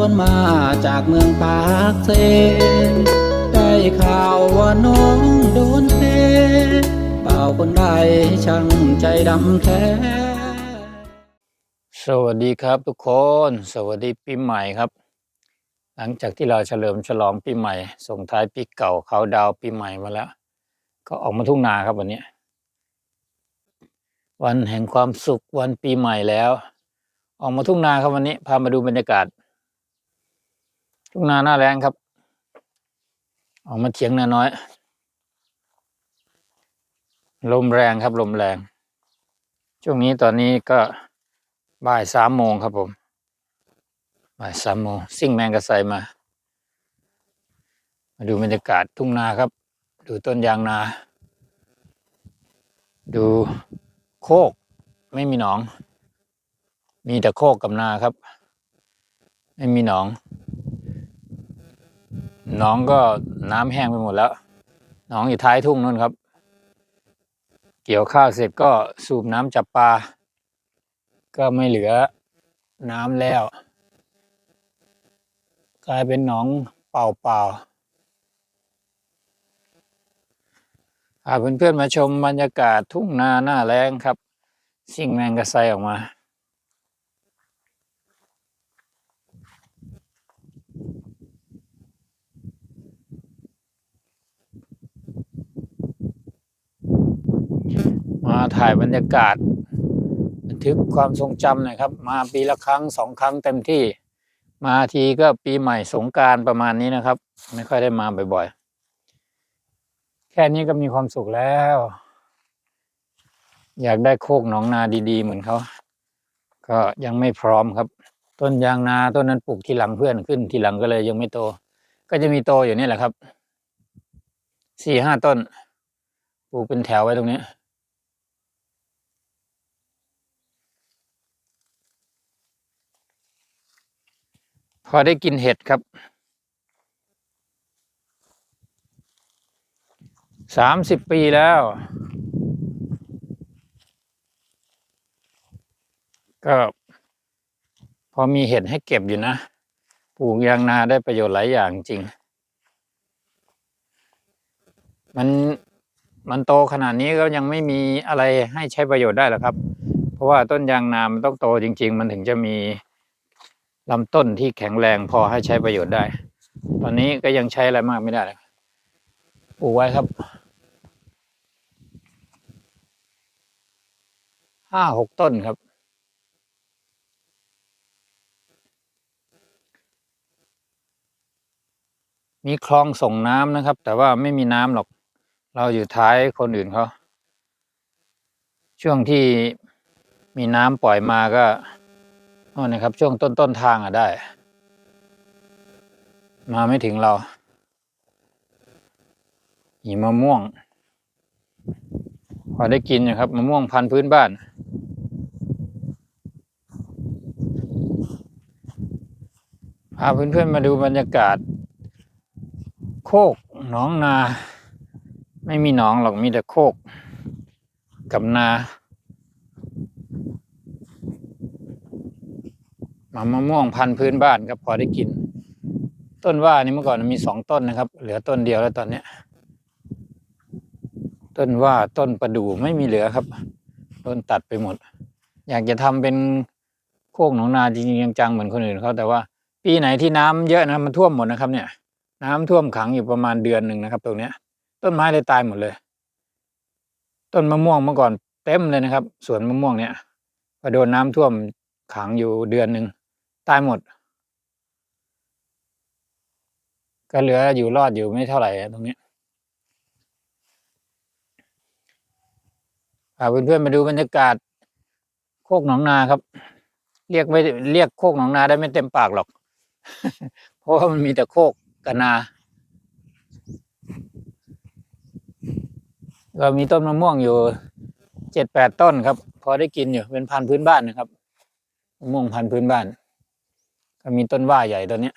วนมาจากเมืองปากเซได้ข่าวว่าน้องโดนเทเป่าคนใดช่างใจดำแท้ สวัสดีครับทุกคน สวัสดีปีใหม่ครับ หลังจากที่เราเฉลิมฉลองปีใหม่ ส่งท้ายปีเก่าเขาดาวปีใหม่มาแล้ว ก็ออกมาทุ่งนาครับวันนี้ วันแห่งความสุขวันปีใหม่แล้ว ออกมาทุ่งนาครับวันนี้ พามาดูบรรยากาศ ทุ่งนาหน้าแรงครับ ออกมาเถียงนาน้อย ลมแรงครับ ลมแรง ช่วงนี้ตอนนี้ก็บ่ายสามโมงครับผม บ่ายสามโมงซิ่งแมงกระไซมา มาดูบรรยากาศทุ่งนาครับ ดูต้นยางนา ดูโคกไม่มีหนอง มีแต่โคกกับนาครับ ไม่มีหนอง หนองก็น้ำแห้งไปหมดแล้ว หนองอยู่ท้ายทุ่งนู่นครับ เกี่ยวข้าวเสร็จก็สูบน้ำจับปลา ก็ไม่เหลือน้ำแล้ว กลายเป็นหนองเปล่าๆพาเพื่อนๆมาชมบรรยากาศทุ่งนาหน้าแรงครับ สิ่งแมงกระไซออกมา มาถ่ายบรรยากาศ บันทึกความทรงจำหน่อยครับ มาปีละครั้งสองครั้งเต็มที่ มาทีก็ปีใหม่สงการประมาณนี้นะครับ ไม่ค่อยได้มาบ่อยๆ แค่นี้ก็มีความสุขแล้ว อยากได้โคกหนองนาดีๆ เหมือนเขา ก็ยังไม่พร้อมครับ ต้นยางนาต้นนั้นปลูกทีหลังเพื่อนขึ้นทีหลังก็เลยยังไม่โต ก็จะมีโตอยู่นี่แหละครับสี่ห้าต้นปลูกเป็นแถวไว้ตรงนี้ พอได้กินเห็ดครับ สามสิบปีแล้ว ก็พอมีเห็ดให้เก็บอยู่นะ ปลูกยางนาได้ประโยชน์หลายอย่างจริง มันมันโตขนาดนี้ก็ยังไม่มีอะไรให้ใช้ประโยชน์ได้หรอกครับ เพราะว่าต้นยางนา มันต้องโตจริง ๆ มันถึงจะมี ลำต้นที่แข็งแรงพอให้ใช้ประโยชน์ได้ ตอนนี้ก็ยังใช้อะไรมากไม่ได้ปลูกไว้ครับห้าหกต้นครับ มีคลองส่งน้ำนะครับ แต่ว่าไม่มีน้ำหรอก เราอยู่ท้ายคนอื่นเขา ช่วงที่มีน้ำปล่อยมาก็ โน่นนะครับ ช่วงต้นต้นทางอะได้ มาไม่ถึงเราหิมะม่วง พอได้กินนะครับมะม่วงพันธุ์พื้นบ้าน พาเพื่อนๆมาดูบรรยากาศ โคกหนองนา ไม่มีหนองหรอกมีแต่โคก กับนา มะมะม่วงพันธุ์พื้นบ้านครับพอได้กิน ต้นว่านี่เมื่อก่อนมีสองต้นนะครับ เหลือต้นเดียวแล้วตอนเนี้ย ต้นว่าต้นประดู่ไม่มีเหลือครับโดนตัดไปหมด อยากจะทำเป็นโคกหนองนาจริงๆจังๆเหมือนคนอื่นเขาแต่ว่า ปีไหนที่น้ำเยอะนะมันท่วมหมดนะครับ เนี่ย น้ำท่วมขังอยู่ประมาณเดือนหนึ่งนะครับ ตรงเนี้ย ต้นไม้เลยตายหมดเลย ต้นมะม่วงเมื่อก่อนเต็มเลยนะครับสวนมะม่วงเนี่ยพอโดนน้ำท่วมขังอยู่เดือนหนึ่ง ตายหมด ก็เหลืออยู่รอดอยู่ไม่เท่าไหร่ตรงนี้พาเพื่อนๆมาดูบรรยากาศ โคกหนองนาครับ เรียกไม่เรียกโคกหนองนาได้ไม่เต็มปากหรอก เพราะว่ามันมีแต่โคกกับนาก็มีต้นมะม่วงอยู่เจ็ดแปดต้นครับ พอได้กินอยู่เป็นพันธุ์พื้นบ้านนะครับมะม่วงพันธุ์พื้นบ้าน ก็มีต้นว่าใหญ่ตัวเนี้ย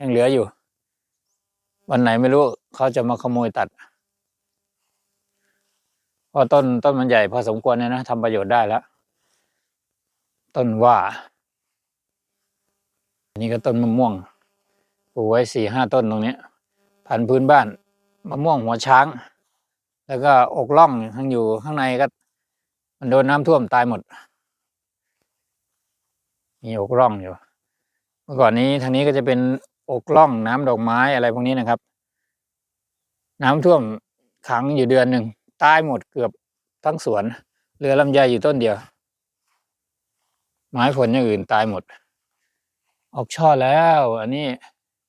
ยังเหลืออยู่ วันไหนไม่รู้เขาจะมาขโมยตัดเพราะต้นต้นมันใหญ่พอสมควรเนี่ยนะทำประโยชน์ได้แล้วต้นว่า อันี่ก็ต้นมะม่วงปลูกไว้สี่ห้าต้นตรงนี้พันพื้นบ้านมะม่วงหัวช้าง แล้วก็อกล่องทั้งอยู่ข้างในก็ มันโดนน้ำท่วมตายหมด มีอกร่องอยู่ เมื่อก่อนนี้ทางนี้ก็จะเป็นอกล่องน้ำดอกไม้อะไรพวกนี้นะครับ น้ำท่วมขังอยู่เดือนหนึ่งตายหมดเกือบทั้งสวนเหลือลำไยอยู่ต้นเดียว ไม้ผลอย่างอื่นตายหมด ออกช่อแล้ว อันนี้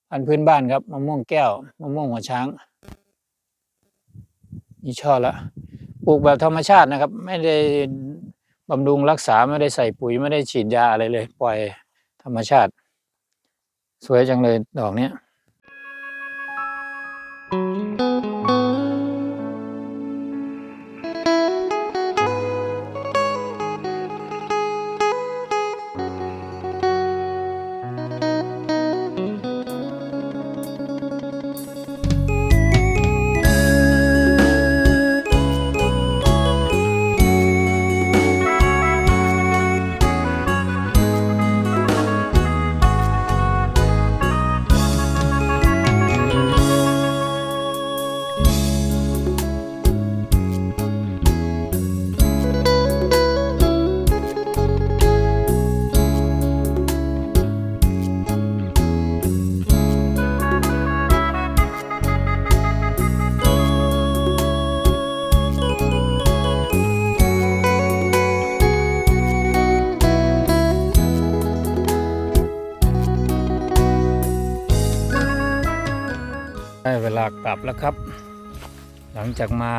พันพื้นบ้านครับมะม่วงแก้วมะม่วงหัวช้างมีช่อล้วปลูกแบบธรรมชาตินะครับ ไม่ได้บำรุงรักษาไม่ได้ใส่ปุ๋ยไม่ได้ฉีดยาอะไรเลย ปล่อยธรรมชาติ สวยจังเลยดอกเนี้ยากลับแล้วครับ หลังจากมา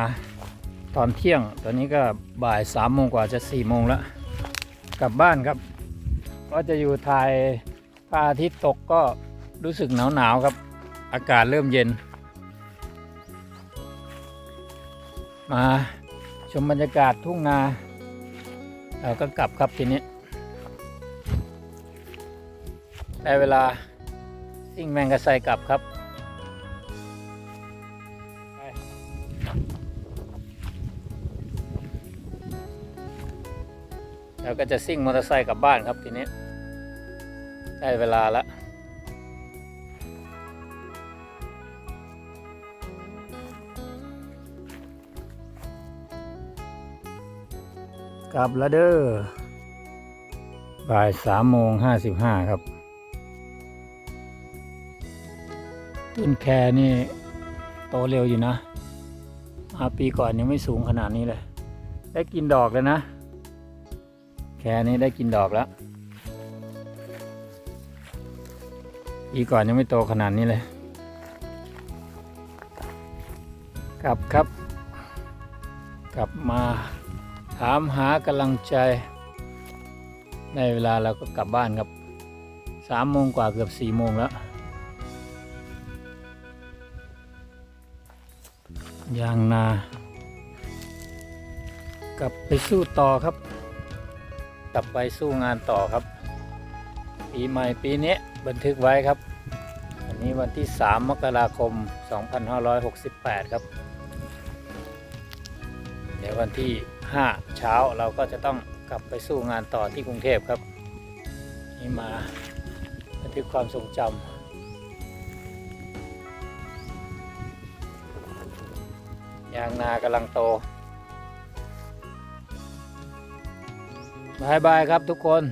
ตอนเที่ยง ตอนนี้ก็บ่ายสามโมงกว่าจะสี่โมงแล้ว กลับบ้านครับ ก็จะอยู่ไทยพระอาทิตย์ตกก็รู้สึกหนาวหนาวๆครับ อากาศเริ่มเย็น มาชมบรรยากาศทุ่งนาเราก็กลับครับทีนี้ได้เวลาซิ่งแมงกะไซกลับครับ แล้วก็จะซิ่งมอเตอร์ไซค์กลับบ้านครับทีนี้ได้เวลาแล้วกลับแล้วเด้อบ่ายสามโมงห้าสิบห้าครับต้นแคนี่โตเร็วอยู่นะมาปีก่อนยังไม่สูงขนาดนี้เลย ได้กินดอกเลยนะแค่นี้ได้กินดอกแล้วปีก่อนยังไม่โตขนาดนี้เลย กลับครับ กลับมาถามหากำลังใจ ในเวลาเราก็กลับบ้านครับสามโมงกว่าเกือบสี่โมงแล้ว ยางนา กลับไปสู้ต่อครับ กลับไปสู้งานต่อครับ ปีใหม่ปีนี้บันทึกไว้ครับอันนี้วันที่ 3 มกราคม 2568 ครับ เดี๋ยววันที่ 5 เช้าเราก็จะต้องกลับไปสู้งานต่อที่กรุงเทพครับ นี่มาบันทึกความทรงจำยางนากำลังโต บายบายครับทุกคน